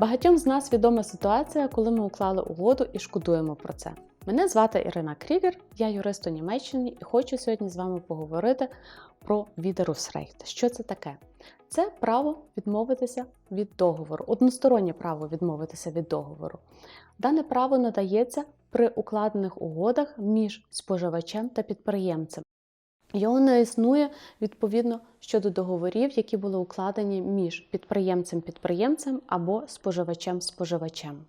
Багатьом з нас відома ситуація, коли ми уклали угоду і шкодуємо про це. Мене звати Ірина Крігер, я юрист у Німеччині і хочу сьогодні з вами поговорити про Widerrufsrecht. Що це таке? Це право відмовитися від договору, одностороннє право відмовитися від договору. Дане право надається при укладених угодах між споживачем та підприємцем. Його не існує відповідно щодо договорів, які були укладені між підприємцем-підприємцем або споживачем-споживачем.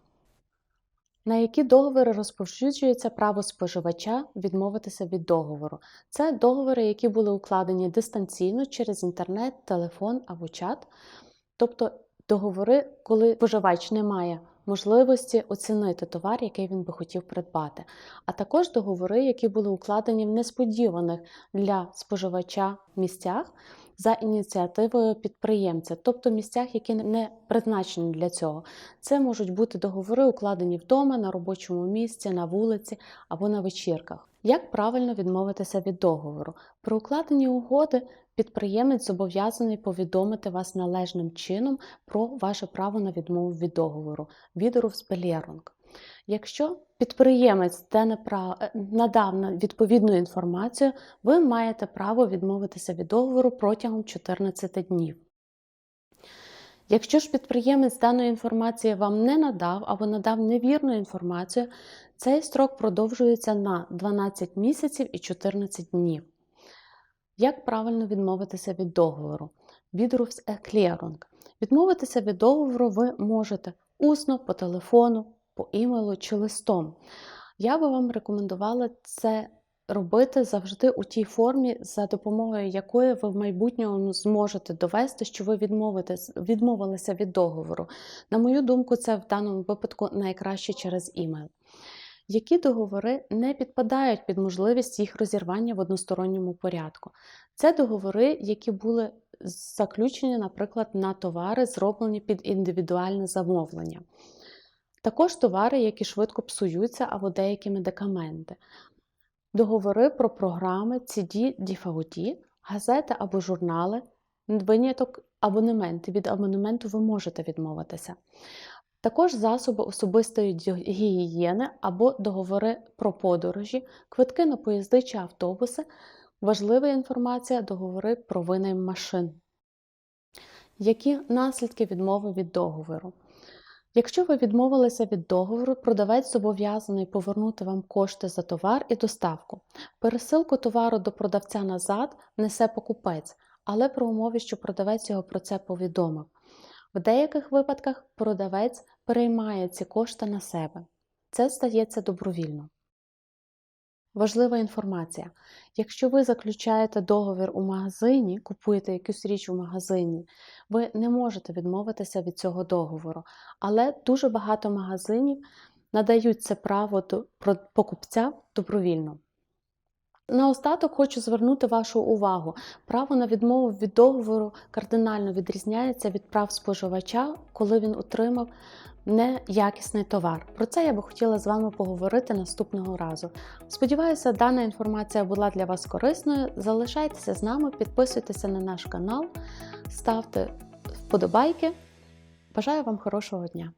На які договори розповсюджується право споживача відмовитися від договору? Це договори, які були укладені дистанційно через інтернет, телефон або чат, тобто договори, коли споживач не має можливості оцінити товар, який він би хотів придбати, а також договори, які були укладені в несподіваних для споживача місцях за ініціативою підприємця, тобто місцях, які не призначені для цього. Це можуть бути договори, укладені вдома, на робочому місці, на вулиці або на вечірках. Як правильно відмовитися від договору? При укладенні угоди підприємець зобов'язаний повідомити вас належним чином про ваше право на відмову від договору Widerrufsbelehrung. Якщо підприємець надав відповідну інформацію, ви маєте право відмовитися від договору протягом 14 днів. Якщо ж підприємець даної інформації вам не надав або надав невірну інформацію, цей строк продовжується на 12 місяців і 14 днів. Як правильно відмовитися від договору? Widerrufserklärung. Відмовитися від договору ви можете усно, по телефону, по імейлу чи листом. Я би вам рекомендувала це робити завжди у тій формі, за допомогою якої ви в майбутньому зможете довести, що ви відмовилися від договору. На мою думку, це в даному випадку найкраще через імейл. Які договори не підпадають під можливість їх розірвання в односторонньому порядку? Це договори, які були заключені, наприклад, на товари, зроблені під індивідуальне замовлення. Також товари, які швидко псуються або деякі медикаменти, договори про програми CD, DVD, газети або журнали, виняток абонементи. Від абонементу ви можете відмовитися. Також засоби особистої гігієни або договори про подорожі, квитки на поїзди чи автобуси, важлива інформація, договори про винайм машин. Які наслідки відмови від договору? Якщо ви відмовилися від договору, продавець зобов'язаний повернути вам кошти за товар і доставку. Пересилку товару до продавця назад несе покупець, але при умові, що продавець його про це повідомив. В деяких випадках продавець переймає ці кошти на себе. Це стається добровільно. Важлива інформація. Якщо ви заключаєте договір у магазині, купуєте якусь річ у магазині, ви не можете відмовитися від цього договору. Але дуже багато магазинів надають це право до покупця добровільно. Наостаток хочу звернути вашу увагу. Право на відмову від договору кардинально відрізняється від прав споживача, коли він отримав неякісний товар. Про це я би хотіла з вами поговорити наступного разу. Сподіваюся, дана інформація була для вас корисною. Залишайтеся з нами, підписуйтеся на наш канал, ставте вподобайки. Бажаю вам хорошого дня!